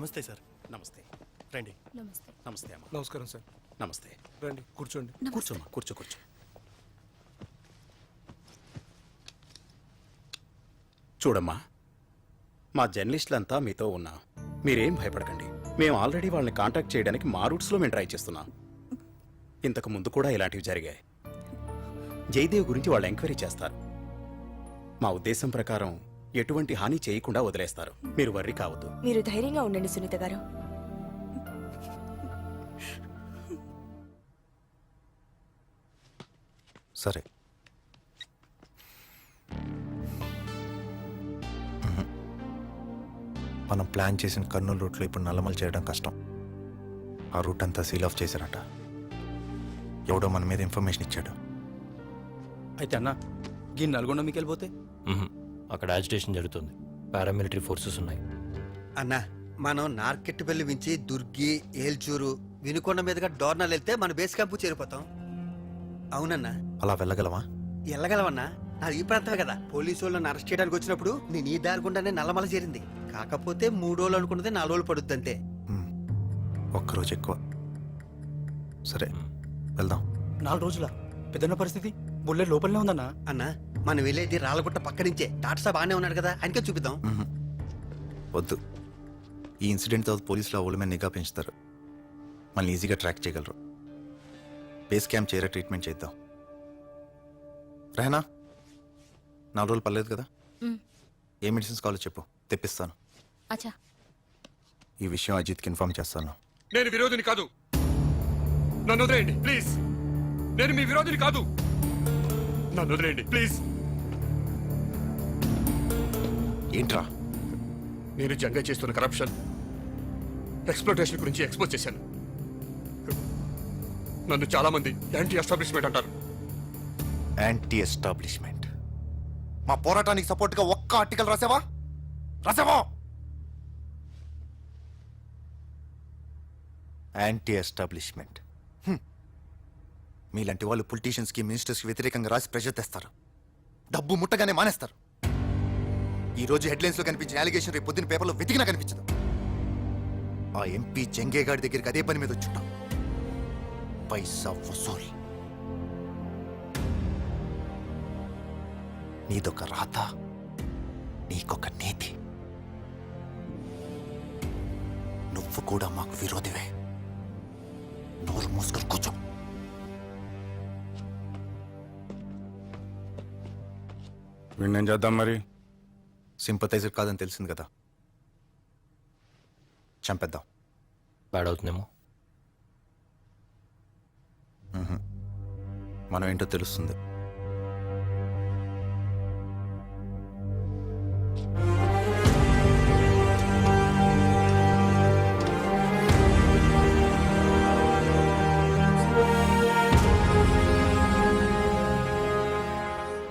నమస్తే సార్. నమస్తే. రండి. నమస్తే. నమస్తే అమ్మా. నమస్కారం సార్. నమస్తే. రండి కూర్చోండి. కూర్చోమ్మా కూర్చో కూర్చో. చూడమ్మా మా జర్నలిస్టులంతా మీతో ఉన్నా. మీరేం భయపడకండి. మేము ఆల్రెడీ వాళ్ళని కాంటాక్ట్ చేయడానికి మా రూట్స్లో మేము ట్రై చేస్తున్నాం. ఇంతకు ముందు కూడా ఇలాంటివి జరిగాయి. జయదేవ్ గురించి వాళ్ళు ఎంక్వైరీ చేస్తారు. మా ఉద్దేశం ప్రకారం ఎటువంటి హాని చేయకుండా వదిలేస్తారు. మీరు వర్రీ కావద్దు. మీరు ధైర్యంగా ఉండండి సునీత గారు. సరే. మనం ప్లాన్ చేసిన కర్నూలు రూట్లో ఇప్పుడు నల్లమలు చేయడం కష్టం. ఆ రూట్ అంతా సీల్ ఆఫ్ చేశారట. ఎవడో మన మీద ఇన్ఫర్మేషన్ ఇచ్చాడు. అయితే అన్న ఈ నల్గొండ మీకు వెళ్ళిపోతే. అక్కడ యాజిటేషన్ జరుగుతుంది. పారామిలిటరీ ఫోర్సెస్ ఉన్నాయి. అన్నా మనం నార్కెట్పల్లి మించి దుర్గి ఏల్చూరు వినుకొండ మీదుగా డోర్నాలు వెళ్తే మన బేస్ క్యాంపు చేరిపోతాం. అవునన్నా. అలా వెళ్ళగలమా? వెళ్ళగలవన్నా. నాది ఈ ప్రాంతమే కదా. పోలీసు వాళ్ళని అరెస్ట్ చేయడానికి వచ్చినప్పుడు నేను ఈ దారి గుండానే నల్లమల చేరింది. కాకపోతే మూడు రోజులు అనుకున్నది నాలుగు రోజులు పడుద్ది అంతే. ఒక్కరోజు ఎక్కువ. సరే వెళ్దాం. నాలుగు రోజుల? పెద్దన్న పరిస్థితి? బుల్లెట్ లోపలనే ఉందన్న. అన్నా మనం వెళ్ళేది రాళ్ళగుట్ట పక్క నుంచే. టాటా బాగానే ఉన్నాడు కదా ఆయనకే చూపిద్దాం. వద్దు. ఈ ఇన్సిడెంట్ తర్వాత పోలీసులు ఆ ఊళ్ళ మీద నిఘా పెంచుతారు. మనల్ని ఈజీగా ట్రాక్ చేయగలరు. బేస్ క్యాంప్ చేరే ట్రీట్మెంట్ చేద్దాం. రెహనా నాలుగు రోజులు పర్లేదు కదా? ఏ మెడిసిన్స్ కావాలో చెప్పు. తెప్పిస్తాను. అచ్చా. ఈ విషయం అజిత్కి ఇన్ఫార్మ్ చేస్తాను. నేను విరోధిని కాదు. నన్ను వదిలేయండి ప్లీజ్. నేను మీ విరోధిని కాదు. నన్ను వదిలేయండి ప్లీజ్. ఏంట్రా? నేను జంగ చేస్తున్న కరప్షన్ ఎక్స్ప్లోటేషన్ గురించి ఎక్స్పోజ్ చేశాను. నన్ను చాలా మంది యాంటీ ఎస్టాబ్లిష్మెంట్ అంటారు. యాంటీ ఎస్టాబ్లిష్మెంట్ మా పోరాటానికి సపోర్ట్గా ఒక్క ఆర్టికల్ రాసావా? రాసావా? యాంటీ ఎస్టాబ్లిష్మెంట్ హ్మ్. మీలాంటి వాళ్ళు పొలిటీషియన్స్కి మినిస్టర్స్కి వ్యతిరేకంగా రాసి ప్రెషర్ తెస్తారు. డబ్బు ముట్టగానే మానేస్తారు. ఈ రోజు హెడ్లైన్స్లో కనిపించిన అలిగేషన్ రేపు పొద్దున్న పేపర్లో వెతికినా కనిపించదు. ఆ ఎంపీ జంగే గారి దగ్గరికి అదే పని మీద వచ్చుంటాం. పైసా వసూల్. నీదొక రాత నీకొక నీతి. నువ్వు కూడా మాకు విరోధివే. నోరు మూసుకొని కూర్చో. విన్నేం చేద్దాం మరి? సింపతైజర్ కాదని తెలిసింది కదా. చంపేద్దాం. బ్యాడ్ అవుతుందేమో మనం ఏంటో తెలుస్తుంది.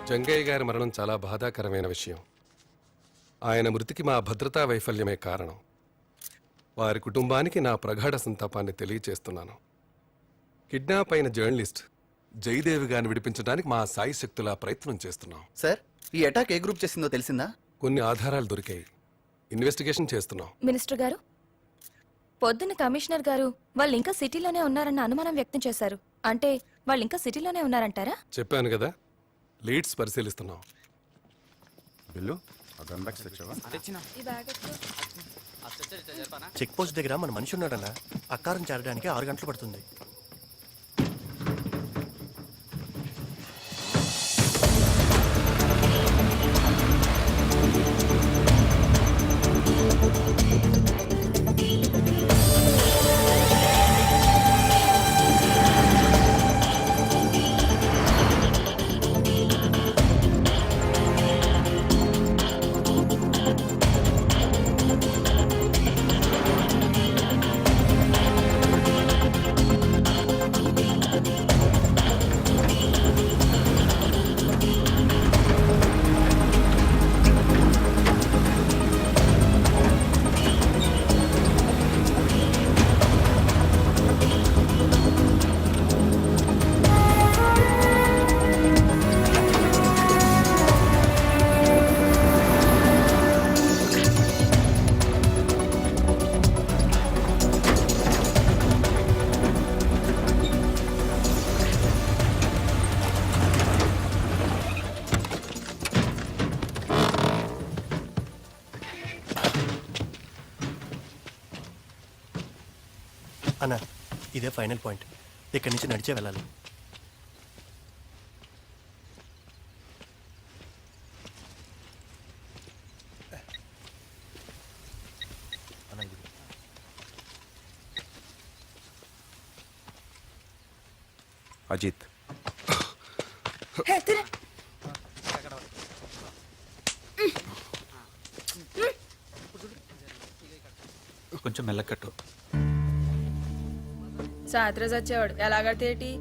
జంగయ్య గారి మరణం చాలా బాధాకరమైన విషయం. ఆయన మృతికి మా భద్రతా వైఫల్యమే కారణం. వారి కుటుంబానికి నా ప్రగాఢ సంతాపాన్ని తెలియచేస్తున్నాను. కిడ్నాప్ అయిన జర్నలిస్ట్ జయదేవి గారిని విడిపించడానికి మా సాయి శక్తులా ప్రయత్నం చేస్తున్నాం. సార్ ఈ అటాక్ ఏ గ్రూప్ చేసిందో తెలిసిందా? కొన్ని ఆధారాలు దొరికాయి. ఇన్వెస్టిగేషన్ చేస్తున్నాం. మినిస్టర్ గారు పొద్దున్న కమిషనర్ గారు వాళ్ళు ఇంకా సిటీలోనే ఉన్నారన్న అనుమానం వ్యక్తం చేశారు. అంటే వాళ్ళు ఇంకా సిటీలోనే ఉన్నారంటారా? చెప్పాను కదా లీడ్స్ పరిశీలిస్తున్నాం. బిల్లు? చెక్ పోస్ట్ దగ్గర మన మనిషి ఉన్నాడన్నా. అక్కారం చేరడానికి ఆరు గంటలు పడుతుంది. అన్న ఇదే ఫైనల్ పాయింట్. ఇక్కడి నుంచి నడిచే వెళ్ళాలి. అజిత్ सात रजाची अड या टी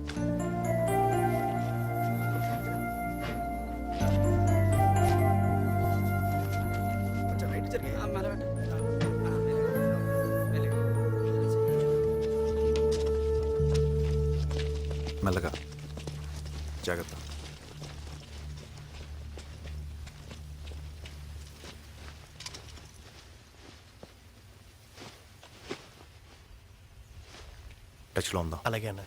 టచ్లో ఉందాం అలాగే అన్న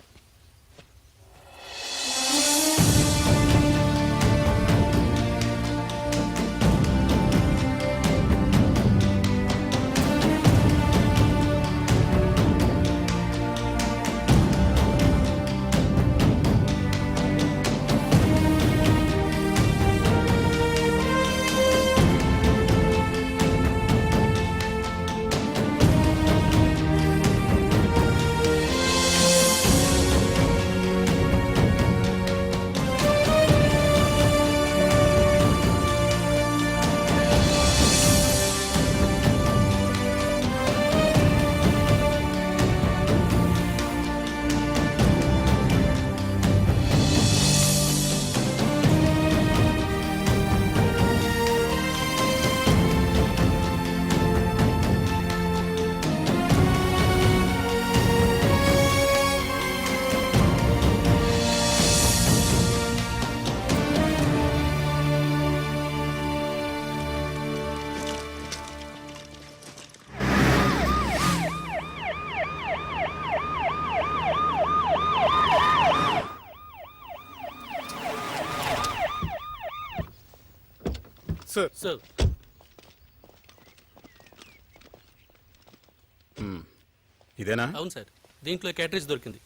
ఇదేనా? అవును సార్. దీంట్లో క్యాటరేజ్ దొరికింది.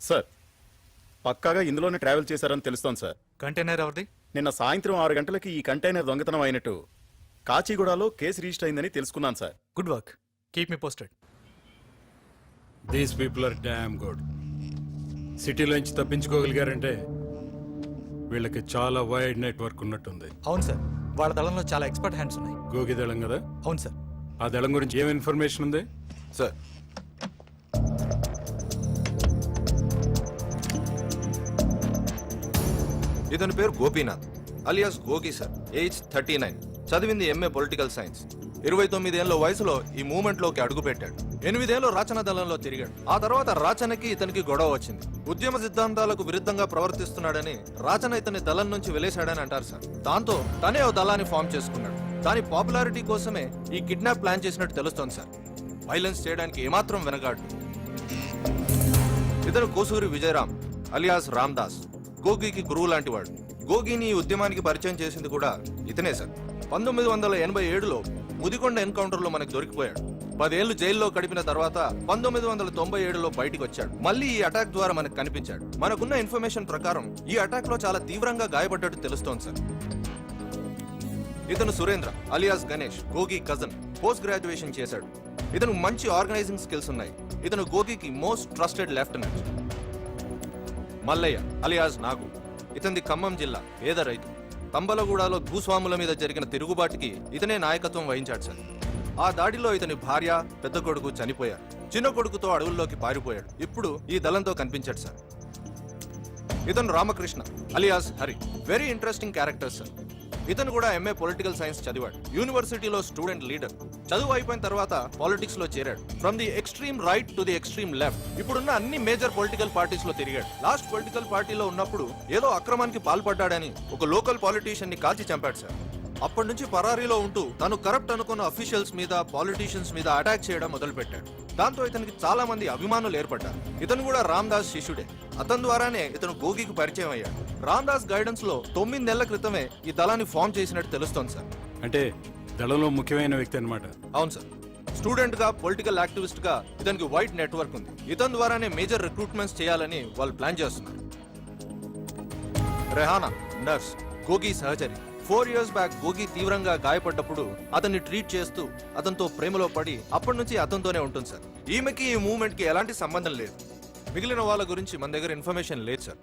సార్ పక్కాగా ఇందులోనే ట్రావెల్ చేశారని తెలుస్తోంది సార్ కంటైనర్ ఎవరిది? నిన్న సాయంత్రం ఆరు గంటలకి ఈ కంటైనర్ దొంగతనం అయినట్టు కాచిగూడలో కేసు రిజిస్టర్ అయిందని తెలుసుకున్నాను sir good work keep me posted these people are damn good సిటీలోంచి తప్పించుకోగలిగారంటే వీళ్ళకి చాలా వైడ్ నెట్వర్క్ ఉన్నట్టుంది. అవును సార్ వాళ్ళ దళంలో చాలా ఎక్స్పర్ట్ హ్యాండ్స్ ఉన్నాయి. గోగి దళం కదా? అవును సార్. ఆ దళం గురించి ఏం ఇన్ఫర్మేషన్ ఉంది? సార్. ఇతని పేరు Gopinath alias Gogi sir age thirty nine చదివింది ఎంఏ పొలిటికల్ సైన్స్ ఇరవై తొమ్మిదేళ్ళ వయసులో ఈ మూమెంట్లోకి అడుగుపెట్టాడు. ఎనిమిదేళ్ళు రాచన దళంలో తిరిగాడు. ఆ తర్వాత రాచనకి ఇతనికి గొడవ వచ్చింది. ఉద్యమ సిద్ధాంతాలకు విరుద్ధంగా ప్రవర్తిస్తున్నాడని రాచన ఇతని దళం నుంచి వెలేశాడని అంటారు సార్. దాంతో తనే ఓ దళాన్ని ఫామ్ చేసుకున్నాడు. దాని పాపులారిటీ కోసమే ఈ కిడ్నాప్ ప్లాన్ చేసినట్టు తెలుస్తోంది సార్. వైలెన్స్ చేయడానికి ఏమాత్రం వెనగాడు ఇతను కోసూరి విజయరామ్ అలియాస్ రామ్దాస్ గోగికి గురువు లాంటి వాడు గోగిని ఈ ఉద్యమానికి పరిచయం చేసింది కూడా ఇతనే సార్. పంతొమ్మిది వందల ఎనభై ఏడులో ముదికొండ ఎన్కౌంటర్లో మనకు దొరికిపోయాడు. పదేళ్ళు జైల్లో గడిపిన తర్వాత పంతొమ్మిది వందల తొంభై ఏడులో బయటికి వచ్చాడు మళ్ళీ ఈ అటాక్ ద్వారా మనకు కనిపించాడు. మనకున్న ఇన్ఫర్మేషన్ ప్రకారం ఈ అటాక్లో చాలా తీవ్రంగా గాయపడ్డట్టు తెలుస్తోంది సార్. ఇతను Surendra alias Ganesh Gogi cousin post graduation చేశాడు. ఇతను మంచి ఆర్గనైజింగ్ స్కిల్స్ ఉన్నాయి. ఇతను గోగికి most trusted lieutenant. Mallaiah alias Nagu. ఇతనిది Khammam జిల్లా పేద రైతు. తంబలగూడలో భూస్వాముల మీద జరిగిన తిరుగుబాటుకి ఇతనే నాయకత్వం వహించాడు సార్. ఆ దాడిలో ఇతని భార్య పెద్ద కొడుకు చనిపోయారు. చిన్న కొడుకుతో అడవుల్లోకి పారిపోయాడు. ఇప్పుడు ఈ దళంతో కనిపించాడు సార్. ఇతను Ramakrishna alias Hari. Very interesting character sir ఇతను కూడా ఎంఏ పొలిటికల్ సైన్స్ చదివాడు. యూనివర్సిటీలో స్టూడెంట్ లీడర్ చదువు అయిపోయిన తర్వాత పాలిటిక్స్లో చేరాడు. From the extreme right to the extreme left ఇప్పుడున్న అన్ని మేజర్ పొలిటికల్ పార్టీస్లో తిరిగాడు. లాస్ట్ పొలిటికల్ పార్టీలో ఉన్నప్పుడు ఏదో అక్రమానికి పాల్పడ్డాడని ఒక లోకల్ పాలిటీషియన్ని కాల్చి చంపాడు సార్ అప్పటి నుంచి పరారీలో ఉంటూ తను కరప్ట్ అనుకున్న అఫీషియల్స్ మీద పాలిటీషియన్స్ మీద అటాక్ చేయడం మొదలుపెట్టాడు. దాంతో ఇతనికి చాలా మంది అభిమానులు ఏర్పడ్డారు. ఇతను కూడా రామ్దాస్ శిష్యుడే. అతని ద్వారానే ఇతను గోగికి పరిచయం అయ్యాడు. రామ్దాస్ గైడెన్స్లో తొమ్మిది నెలల క్రితమే ఈ దళాన్ని ఫామ్ చేసినట్టు తెలుస్తోంది సార్. అంటే దళంలో ముఖ్యమైన వ్యక్తి అన్నమాట. అవును సార్. స్టూడెంట్గా పొలిటికల్ యాక్టివిస్ట్గా ఇతనికి వైడ్ నెట్వర్క్ ఉంది. ఇతని ద్వారానే మేజర్ రిక్రూట్మెంట్స్ చేయాలని వాళ్ళు ప్లాన్ చేస్తున్నారు. రెహానా నర్స్ గోగి సహచరి. ఫోర్ ఇయర్స్ బ్యాక్ గోగి తీవ్రంగా గాయపడ్డప్పుడు అతన్ని ట్రీట్ చేస్తూ అతనితో ప్రేమలో పడి అప్పటి నుంచి అతనితోనే ఉంటుంది సార్. ఈమెకి ఈ మూవ్మెంట్కి ఎలాంటి సంబంధం లేదు. మిగిలిన వాళ్ళ గురించి మన దగ్గర ఇన్ఫర్మేషన్ లేదు sir.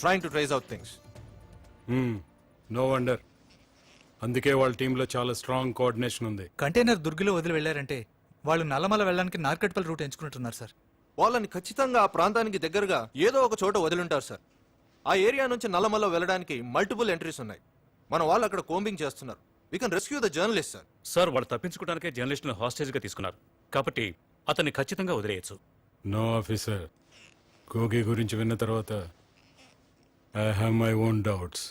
Trying to trace out things no wonder అందుకే వాళ్ళ టీంలో చాలా స్ట్రాంగ్ కోఆర్డినేషన్ ఉంది. కంటైనర్ దుర్గిలో వదిలి వెళ్ళారంటే వాళ్ళు నల్లమల వెళ్ళడానికి నార్కట్పల్ రూట్ ఎంచుకుంటున్నారు సార్. వాళ్ళని ఖచ్చితంగా ఆ ప్రాంతానికి దగ్గరగా ఏదో ఒక చోట వదిలింటారు సార్. ఆ ఏరియా నుంచి నల్లమల్ల వెళ్ళడానికి మల్టిపుల్ ఎంట్రీస్ ఉన్నాయి. మన వాళ్ళు అక్కడ కోంబింగ్ చేస్తున్నారు. We can rescue the journalist sir sir వాళ్ళు తప్పించుకోవడానికే జర్నలిస్ట్ను హాస్టేజ్గా తీసుకున్నారు. కాబట్టి అతన్ని ఖచ్చితంగా వదిలేయచ్చు. నో ఆఫీసర్ గోగి గురించి విన్న తర్వాత I have my own doubts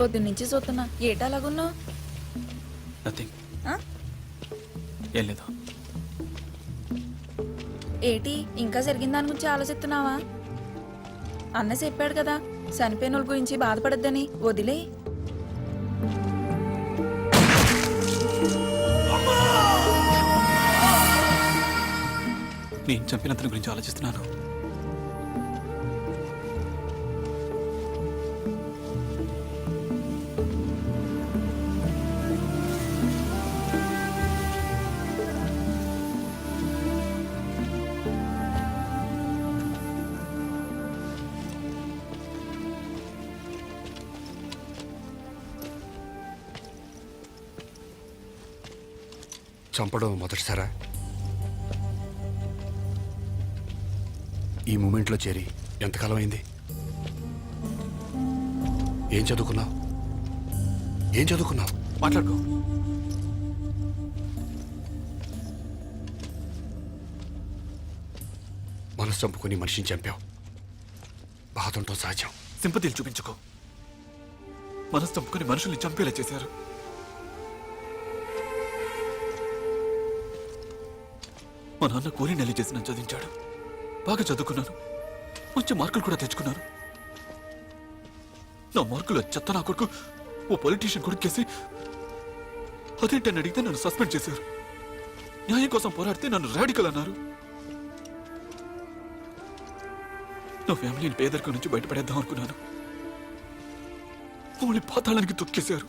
పొద్దున్నుంచి చూస్తున్నా. ఏటలాగున్నావు నథింగ్ ఆ? ఏం లేదు. ఏటి? ఇంకా జరిగిన దాని గురించి ఆలోచిస్తున్నావా? అన్న చెప్పాడు కదా చనిపోయిన వాళ్ళ గురించి బాధపడద్దని. వదిలే. నేను చంపినంతని గురించి ఆలోచిస్తున్నాను. చంపడం మొదటిసారా? ఈ మూమెంట్లో చేరి ఎంతకాలం అయింది? ఏం చదువుకున్నావు? ఏం చదువుకున్నావు? మాట్లాడుకో. మనసు చంపుకుని మనిషిని చంపావు. బాధ ఉండటం సహజం సింపతిలు చూపించుకో. మనసు చంపుకుని మనుషుల్ని చంపేలా చేశారు. మా నాన్న కోరి నెల చేసి నన్ను చదివించాడు. బాగా చదువుకున్నాను. మంచి మార్కులు కూడా తెచ్చుకున్నాను. నా మార్కులు చెత్త నా కొడుకు ఓ పొలిటీషియన్ కొడుకేసి అదేంటని అడిగితే నన్ను సస్పెండ్ చేశారు. న్యాయం కోసం పోరాడితే నన్ను రాడికల్ అన్నారు. నా ఫ్యామిలీని పేదరికం నుంచి బయటపడేద్దాం అనుకున్నాను. మమ్మల్ని పాతాళానికి తొక్కేశారు.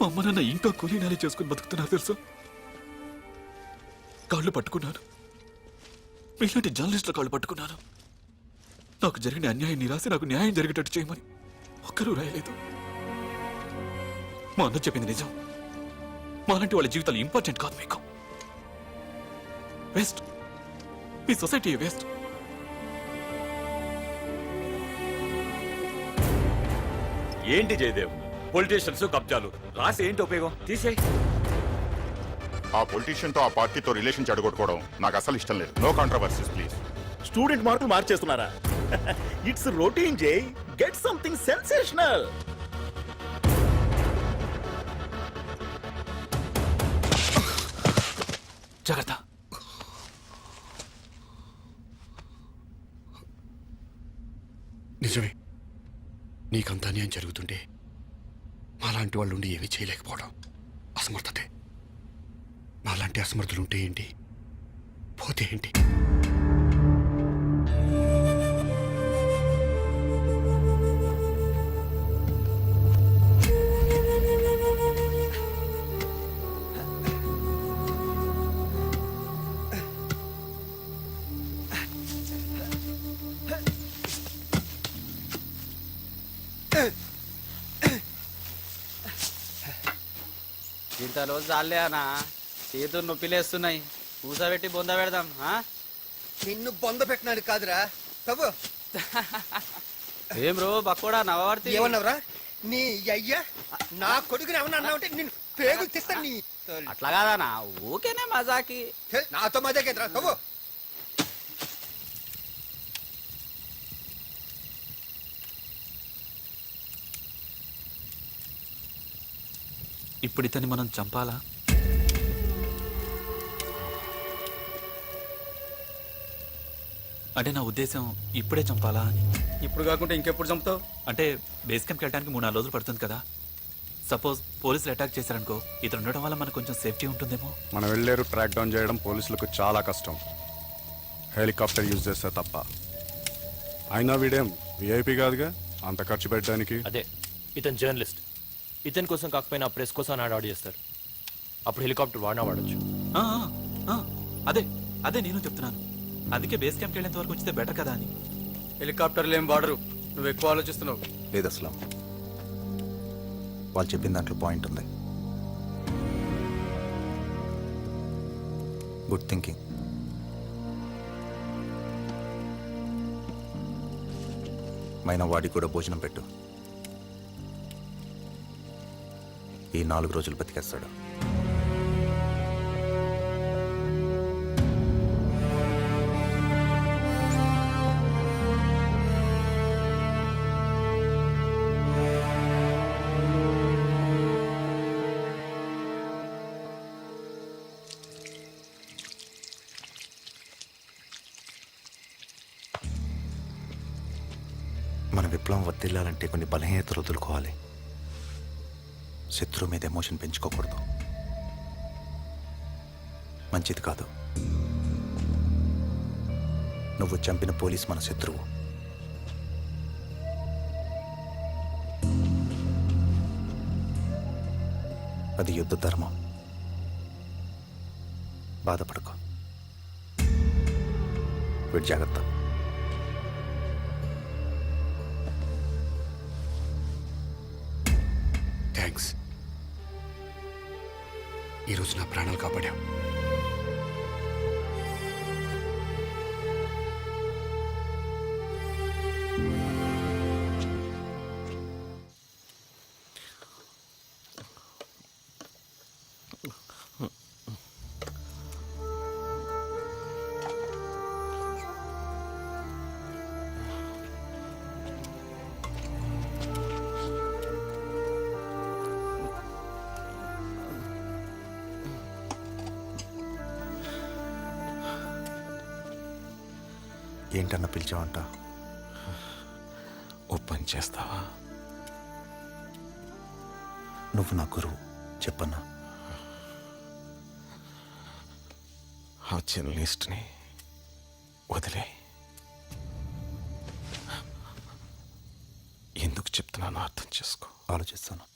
మా అమ్మ నాన్న ఇంకా కూలీనాలే చేసుకుని బతుకుతున్నారు తెలుసా? కాళ్ళు పట్టుకున్నాను. మీలాంటి జర్నలిస్టుల కాళ్ళు పట్టుకున్నాను. నాకు జరిగిన అన్యాయాన్ని రాసి నాకు న్యాయం జరిగేటట్టు చేయమని ఒక్కరూ రాయలేదు. మా అన్న చెప్పింది నిజం. మాలాంటి వాళ్ళ జీవితాలు ఇంపార్టెంట్ కాదు మీకు. వేస్ట్ మీ సొసైటీ వేస్ట్ ఏంటి జయదేవ్? పొలిటీషియన్స్ కబ్జాలు. రాసి ఏంటి ఉపయోగం? తీసేయి. ఆ పొలిటీషియన్తో ఆ పార్టీతో రిలేషన్ చెడగొట్టుకోవడం నాకు అసలు ఇష్టం లేదు. నో కాంట్రవర్సీస్ ప్లీజ్ స్టూడెంట్ మార్కులు మార్చేస్తున్నారా? ఇట్స్ రొటీన్ జే గెట్ సంథింగ్ సెన్సేషనల్ జాగ్రత్త. నిజమే. నీకంత అన్యాయం జరుగుతుంటే మాలాంటి వాళ్ళు ఉండి ఏమీ చేయలేకపోవడం అసమర్థతే. నాలాంటి అసమర్థులు ఉంటే ఏంటి? పోతే ఏంటి? ఇంతలో రోజు చాలే అన్న. చేతులు నొప్పిలేస్తున్నాయి. కూసబెట్టి బొంద పెడదాం నిన్ను బొంద పెట్టినాడు కాదురా. తవ్వు. ఏం రో బక్కోడా నవవార్తి? ఏమన్నావురా? నీ అయ్యా నా కొడుకుని ఏమన్నా అన్నా ఉంటే నేను పేగులు తీస్తాను నీ అట్లా కాదనా ఊకేనే మజాకి. నాతో మధ్య కేంద్ర తవ్వు. ఇప్పుడు ఇతన్ని మనం చంపాలా? అంటే నా ఉద్దేశం ఇప్పుడే చంపాలా అని. ఇప్పుడు కాకుండా ఇంకెప్పుడు చంపుతావు? అంటే బేస్ క్యాంప్కి వెళ్ళడానికి మూడు నాలుగు రోజులు పడుతుంది కదా. సపోజ్ పోలీసులు అటాక్ చేశారనుకో ఇతను ఉండడం వల్ల మనకు కొంచెం సేఫ్టీ ఉంటుందేమో. మనం వెళ్ళారు ట్రాక్ డౌన్ చేయడం పోలీసులకు చాలా కష్టం. హెలికాప్టర్ యూజ్ చేస్తే తప్ప. అయినా వీడేం విఐపి కాదుగా? అంత ఖర్చు పెట్టడానికి? అదే ఇతను జర్నలిస్ట్. ఇతని కోసం కాకపోయినా ప్రెస్ కోసం నాడు ఆర్డర్ చేస్తారు. అప్పుడు హెలికాప్టర్ వాడినా వాడచ్చు. ఆ, ఆ, ఆ, అదే అదే నేను చెప్తున్నాను. అందుకే బేస్ క్యాంప్కి వెళ్ళేంత వరకు వచ్చితే బెటర్ కదా అని. హెలికాప్టర్లు ఏం వాడరు. నువ్వు ఎక్కువ ఆలోచిస్తున్నావు. లేదు అసలు. వాళ్ళు చెప్పిన దాంట్లో పాయింట్ ఉంది. గుడ్ థింకింగ్ మైన వాడికి కూడా భోజనం పెట్టు. ఈ నాలుగు రోజులు బతికేస్తాడు. మన విప్లవం వర్తిల్లాలంటే కొన్ని బలహీనతలు వదులుకోవాలి. శత్రువు మీద ఎమోషన్ పెంచుకోకూడదు. మంచిది కాదు. నువ్వు చంపిన పోలీస్ మన శత్రువు. అది యుద్ధ ధర్మం. బాధపడకు. వీడి జాగ్రత్త. థ్యాంక్స్ ఈరోజు నా ప్రాణాలు కాపాడావు. ఏంటన్నా పిలిచావంట? ఓ పని చేస్తావా? నువ్వు నా గురువు చెప్పన్నా. ఆ జర్నలిస్ట్ని వదిలే. ఎందుకు చెప్తున్నానో అర్థం చేసుకో. ఆలోచిస్తాను.